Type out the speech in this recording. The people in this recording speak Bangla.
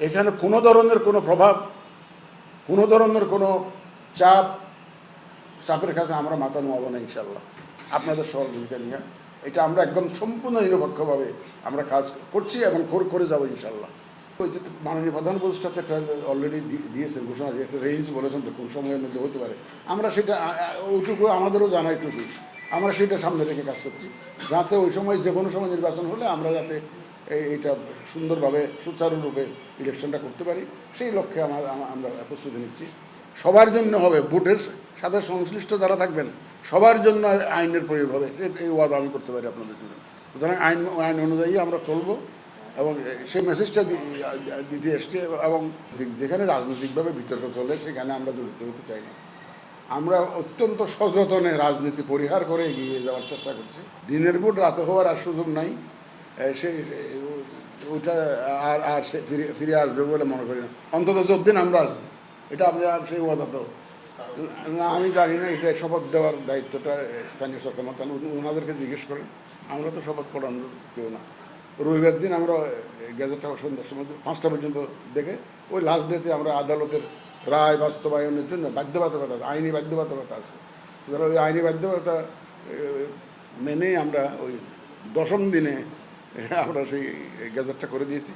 এখানে কোনো ধরনের কোনো প্রভাব, কোনো ধরনের কোনো চাপ, চাপের কাছে আমরা মাথা নোয়াবো না ইনশাল্লাহ আপনাদের সহযোগিতা নিয়ে। এটা আমরা একদম সম্পূর্ণ নিরপেক্ষভাবে আমরা কাজ করছি এবং করে- করে যাব ইনশাল্লাহ ওই যে মাননীয় প্রধান উপদেষ্টাতে একটা অলরেডি দিয়েছেন, ঘোষণা দিয়েছে রেঞ্জ বলেছেন তো কোন সময়ের মধ্যে হতে পারে। আমরা সেটা ওইটুকু আমাদেরও জানা এইটুকু আমরা সেটা সামনে রেখে কাজ করছি। যাতে ওই সময় যে কোনো সময় নির্বাচন হলে আমরা যাতে এইটা সুন্দরভাবে, সুচারুরূপে ইলেকশনটা করতে পারি। সেই লক্ষ্যে আমার, আমরা প্রস্তুতি নিচ্ছি। সবার জন্য হবে ভোটের সাথে সংশ্লিষ্ট যারা থাকবেন, সবার জন্য আইনের প্রয়োগ হবে। এই ওয়াদা আমি করতে পারি আপনাদের জন্য। সুতরাং আইন আইন অনুযায়ী আমরা চলবো এবং সেই মেসেজটা দিতে এসছে এবং যেখানে রাজনৈতিকভাবে বিতর্ক চলে, সেখানে আমরা জড়িত হতে চাই না। আমরা অত্যন্ত সযতনে রাজনীতি পরিহার করে এগিয়ে যাওয়ার চেষ্টা করছি। দিনের ভোট রাতে হওয়ার আর সুযোগ নাই। সে- ও- ওটা আর আর সে ফিরে ফিরে আসবে বলে মনে করি না। অন্তত যতদিন আমরা আছি, এটা আমরা সেই ওয়াদা তো। না, আমি জানি না, এটা শপথ দেওয়ার দায়িত্বটা স্থানীয় সরকার মতান ওনাদেরকে জিজ্ঞেস করেন, আমরা তো শপথ পড়ানোর কেউ না। রবিবার দিন আমরা গ্যাজেটটা সন্ধ্যার সময়, পাঁচটা পর্যন্ত দেখে, ওই লাস্ট ডেতে আমরা আদালতের রায় বাস্তবায়নের জন্য বাধ্যবাধকতা, আইনি বাধ্যবাধকতা আছে। ওই আইনি বাধ্যবাধকতা মেনে আমরা ওই দশম দিনে আমরা সেই গেজেটটা করে দিয়েছি।